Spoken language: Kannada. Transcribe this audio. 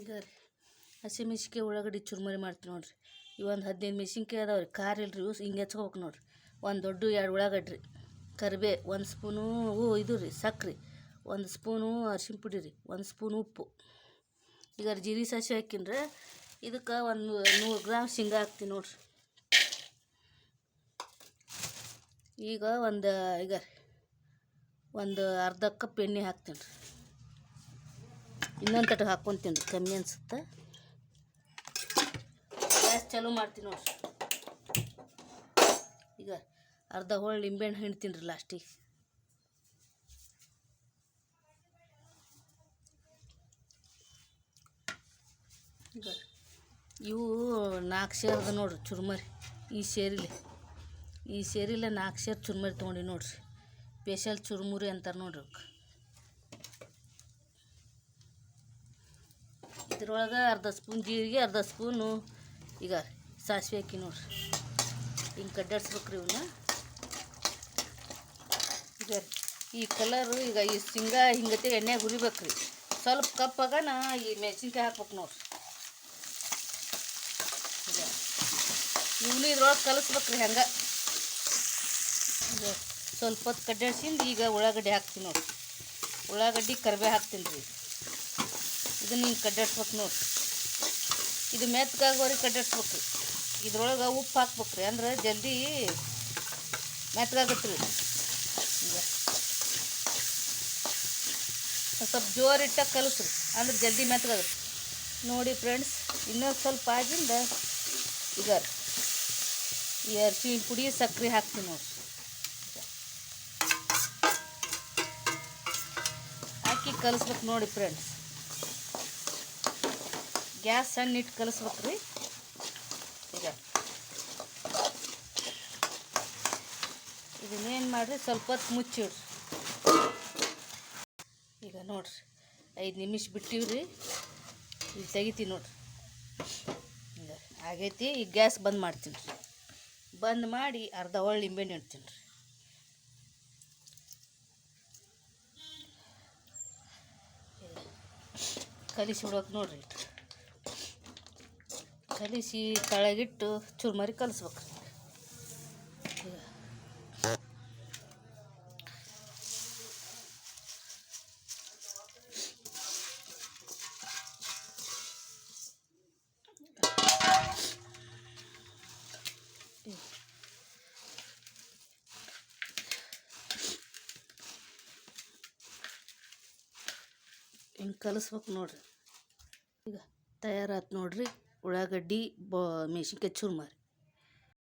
ಈಗ ರೀ ಹಸಿಮೆಣ್ಸಿನ್ಕಾಯಿ ಉಳ್ಳಾಗಡ್ಡಿ ಚುರ್ಮರಿ ಮಾಡ್ತೀವಿ ನೋಡ್ರಿ. ಇವೊಂದು ಹದಿನೈದು ಮೆಣಸಿನ್ಕಾಯಿ ಅದಾವೆ ರೀ. ಖಾರ ಇಲ್ಲ ಇವು ಹಿಂಗೆ ಹೆಚ್ಕೋಬೇಕು ನೋಡ್ರಿ. ಒಂದು ದೊಡ್ಡ ಎರಡು ಉಳ್ಳಾಗಡ್ಡಿ ರೀ. ಕರಿಬೇ, ಒಂದು ಸ್ಪೂನು ಇದು ರೀ, ಸಕ್ರೆ. ಒಂದು ಸ್ಪೂನು ಅರ್ಶಿನ ಪುಡಿ ರೀ. ಒಂದು ಸ್ಪೂನ್ ಉಪ್ಪು. ಈಗ ಜೀರಿ ಸಾಸಿವೆ ಹಾಕಿನ್ರೆ. ಇದಕ್ಕೆ ಒಂದು ನೂರು ಗ್ರಾಮ್ ಶೇಂಗಾ ಹಾಕ್ತೀನಿ ನೋಡ್ರಿ. ಈಗ ಒಂದು ಈಗ ಒಂದು ಅರ್ಧ ಕಪ್ ಎಣ್ಣೆ ಹಾಕ್ತೀನಿ ರೀ ಇನ್ನೊಂದು ತಟು ಹಾಕ್ಕೊತೀನಿ ರೀ ಕಮ್ಮಿ ಅನ್ಸುತ್ತೆ? ಗ್ಯಾಸ್ ಚಾಲೂ ಮಾಡ್ತೀನಿ ನೋಡ್ರಿ. ಈಗ ಅರ್ಧ ಹೋಳು ನಿಂಬೆಹಣ್ಣು ಹಿಂಡ್ತೀನಿ ರೀ ಲಾಸ್ಟಿಗೆ ಈಗ ಇವು ನಾಲ್ಕು ಸೇರ್ದ ನೋಡ್ರಿ ಚುರುಮರಿ. ಈ ಸೇರಿಲೆ. ಈ ಸೇರಿಲೆ ನಾಲ್ಕು ಸೇರು ಚುರುಮರಿ ತೊಗೊಂಡಿ ನೋಡ್ರಿ. ಸ್ಪೆಷಲ್ ಚುರುಮುರಿ ಅಂತಾರೆ ನೋಡ್ರಿ ಇದ್ರೊಳಗೆ ಅರ್ಧ ಸ್ಪೂನ್ ಜೀರಿಗೆ, ಅರ್ಧ ಸ್ಪೂನು ಈಗ ಸಾಸಿವೆ ಹಾಕಿ ನೋಡ್ರಿ. ಹಿಂಗೆ ಕಡ್ಡಾಡ್ಸ್ಬೇಕ್ರಿ ಇವನ್ನ ಈಗ ಈ ಕಲರು ಈಗ ಈ ಶೇಂಗಾ ಹಿಂಗತ್ತೆ ಎಣ್ಣೆಗೆ ಹುರಿಬೇಕ್ರಿ. ಸ್ವಲ್ಪ ಕಪ್ಪಾಗನ ಈ ಮೆಣಸಿನ್ಕಾಯಿ ಹಾಕ್ಬೇಕು ನೋಡ್ರಿ. ಇವನು ಇದ್ರೊಳಗೆ ಕಲಿಸ್ಬೇಕ್ರಿ ಹಂಗೆ. ಸ್ವಲ್ಪ ಹೊತ್ತು ಕಡ್ಡಾಡ್ಸಿಂದು ಈಗ ಉಳ್ಳಾಗಡ್ಡಿ ಹಾಕ್ತೀನಿ ನೋಡ್ರಿ. ಉಳ್ಳಾಗಡ್ಡಿ ಕರಿಬೇವು ಹಾಕ್ತೀನಿ ರೀ. ಇದನ್ನ ಹಿಂಗೆ ಕಡ್ಡಾಡ್ಸ್ಬೇಕು ನೋಡ್ರಿ ಇದು ಮೆತ್ತಗಾಗೋರಿಗೆ ಕಡ್ಡಾಡ್ಸ್ಬೇಕು. ಇದ್ರೊಳಗೆ ಉಪ್ಪು ಹಾಕ್ಬೇಕ್ರಿ ಅಂದ್ರೆ ಜಲ್ದಿ ಮೆತ್ತಗಾಗತ್ತೆ ರೀ. ಸ್ವಲ್ಪ ಜೋರಿಟ್ಟ ಕಲಸ್ರಿ ಅಂದ್ರೆ ಜಲ್ದಿ ಮೆತ್ತಗಾಗತ್ತೆ. ನೋಡಿ ಫ್ರೆಂಡ್ಸ್, ಇನ್ನೊಂದು ಸ್ವಲ್ಪ ಆಗಿಂದ ಈಗ ಈ ಅರ್ಸಿ ಪುಡಿ ಸಕ್ಕರೆ ಹಾಕ್ತೀನಿ ನೋಡಿ. ಹಾಕಿ ಕಲಸ್ಬೇಕು ನೋಡಿ ಫ್ರೆಂಡ್ಸ್. ಗ್ಯಾಸ್ ಸಣ್ಣ ಇಟ್ಟು ಕಲಿಸ್ಬೇಕು ರೀ ಈಗ ಇದನ್ನೇನು ಮಾಡಿರಿ, ಸ್ವಲ್ಪ ಹೊತ್ತು ಮುಚ್ಚಿಡ್ರಿ ಈಗ ನೋಡ್ರಿ, ಐದು ನಿಮಿಷ ಬಿಟ್ಟಿವ್ರಿ. ಇಲ್ಲಿ ತೆಗಿತೀವಿ ನೋಡ್ರಿ. ಈಗ ಆಗೈತಿ, ಈಗ ಗ್ಯಾಸ್ ಬಂದ್ ಮಾಡ್ತೀನಿ ರೀ ಬಂದ್ ಮಾಡಿ ಅರ್ಧ ಒಳ್ಳೆ ನಿಂಬೆಣ್ಣೆ ಇಡ್ತೀನಿ ರೀ ಕಲಿಸಿ ಬಿಡೋಕೆ ನೋಡ್ರಿ. ಕಲಿಸಿ ತಳಗಿಟ್ಟು ಚುರ್ಮರಿ ಕಲಿಸ್ಬೇಕು. ಹಿಂಗೆ ಕಲಿಸ್ಬೇಕು ನೋಡ್ರಿ. ಈಗ ತಯಾರಾತು ನೋಡ್ರಿ. ಉಳ್ಳಾಗಡ್ಡಿ ಬ ಮೆಣಸಿನ್ಕಾಯಿ ಚೂರ್ಮರಿ